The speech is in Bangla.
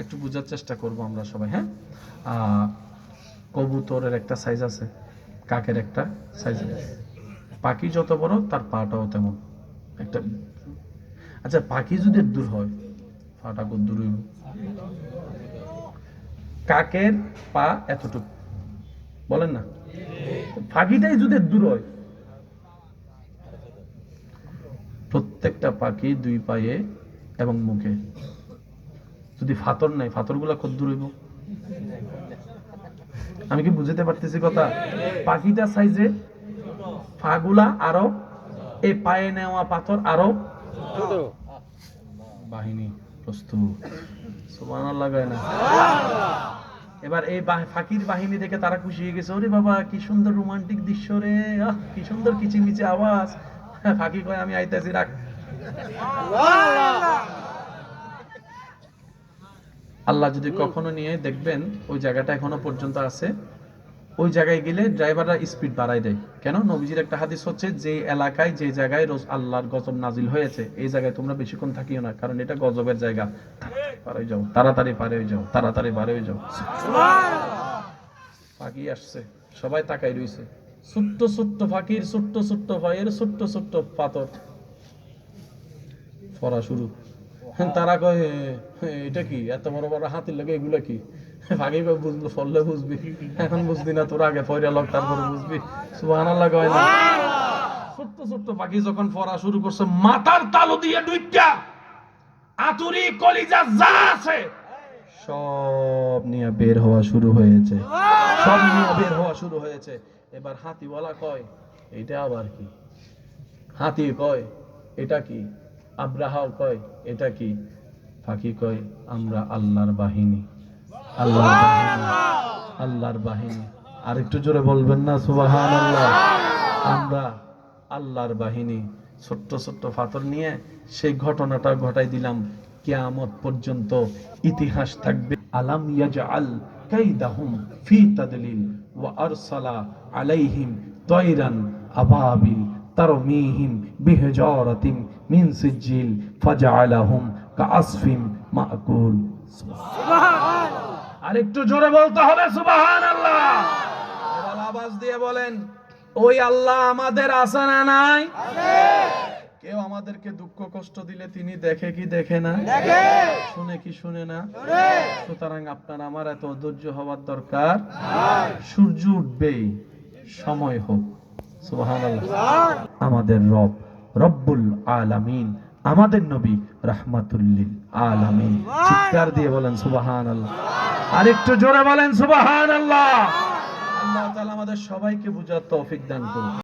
একটু বোঝার চেষ্টা করব আমরা সবাই হ্যাঁ? কবুতরের একটা সাইজ আছে, কাকের একটা সাইজ আছে। পাখি যত বড়, তার পাটাও তেমন। একটা আচ্ছা পাখি যদি দূর হয়, পাটা কত দূর হইব? কাকের পা এতটুকু। বলেন না। পাখিটাই যদি দূর হয়, প্রত্যেকটা পাখি দুই পায়ে এবং মুখে। যদি ফাতর নাই ফাতরগুলা কত দূর হইব? আমি কি বুঝতে পারতেছি কথা? পাখিটা সাইজে ফাগুলা আরও এই পায়ে নেওয়া পাথর আরও বাহিনী প্রস্তুত। এবার এই ফাঁকির বাহিনী দেখে তারা খুশি হয়ে গেছে। ওরে বাবা, কি সুন্দর রোমান্টিক দৃশ্য রে। আহ, কি সুন্দর কিচিমিচি আওয়াজ। ফাঁকি কয়, আমি আইতাছি, রাখ। আল্লাহ যদি কখনো নিয়ে দেখবেন ওই জায়গাটা এখনও পর্যন্ত আছে, ওই জায়গায় গেলে ড্রাইভাররা স্পিড বাড়াই দেয়। কেন? নবীজির একটা হাদিস হচ্ছে, যে এলাকায়, যে জায়গায় রোজ আল্লাহর গজব নাজিল হয়েছে, এই জায়গায় তোমরা বেশিক্ষণ থাকিও না, কারণ এটা গজবের জায়গা। পার যাও, তাড়াতাড়ি পারে যাও, তাড়াতাড়ি পারে যাও। পাখি আসছে, সবাই তাকাই রইছে। ছোট্ট ছোট্ট ফাঁকির, ছোট্ট ছোট্ট ভাইয়ের ছোট্ট ছোট্ট পাথর। পড়া শুরু। তারা কয় "এ, এ, এটা কি? এত বড় বড় হাতির লাগে এগুলা কি? আগে বুঝলো ফললে বুঝবি। এখন বুঝবি না তোর আগে পয়রা লগ তারপরে বুঝবি। সুবহানাল্লাহ কয় না। ছোট্ট ছোট্ট পাখি যখন পড়া শুরু করছে মাথার তালু দিয়ে দুইটা আতুরি কলিজা যা আছে সব নিয়ে বের হওয়া শুরু হয়েছে। সব নিয়ে বের হওয়া শুরু হয়েছে। এবার হাতিওয়ালা কয় এটা আবার কি? হাতি কয় এটা কি? আব্রাহাও কয়, এটা কি? ফাঁকি কয়, আমরা আল্লাহর বাহিনী। আল্লাহর বাহিনী আল্লাহর বাহিনী। আর একটু জোরে বলবেন না সুবাহান আল্লাহ আমরা আল্লাহর বাহিনী। ছোট্ট ছোট্ট পাথর নিয়ে সেই ঘটনাটা ঘটাই দিলাম। কেয়ামত পর্যন্ত ইতিহাস থাকবে। আলাম ইয়াজআল কাইদাহুম ফি তাদলিল ওয়া আরসালা আলাইহিম তায়রান আবাবিল তারমিহিম বিহিজারাতিন মিন সিজিল ফাজআলাহুম কাআসফিম মাকুল। আর একটু জোরে বলতে হবে সুবহানাল্লাহ। এবার আওয়াজ দিয়ে বলেন ওই আল্লাহ আমাদের আছে না নাই? কেউ আমাদেরকে দুঃখ কষ্ট দিলে তিনি দেখে কি দেখে না? শুনে কি শুনে না? সুতরাং আপনার আমার এত ধৈর্য হওয়ার দরকার। সূর্য উঠবেই সময় হোক। সুবহানাল্লাহ। আমাদের রব রব্বুল আলামিন আমাদের নবী রাহমাতুল্লিল আলামিন। চিৎকার দিয়ে বলেন সুবহানাল্লাহ। আর একটু জোরে বলেন সুবাহান আল্লাহ তাআলা আমাদের সবাইকে বুঝার তৌফিক দান করুন।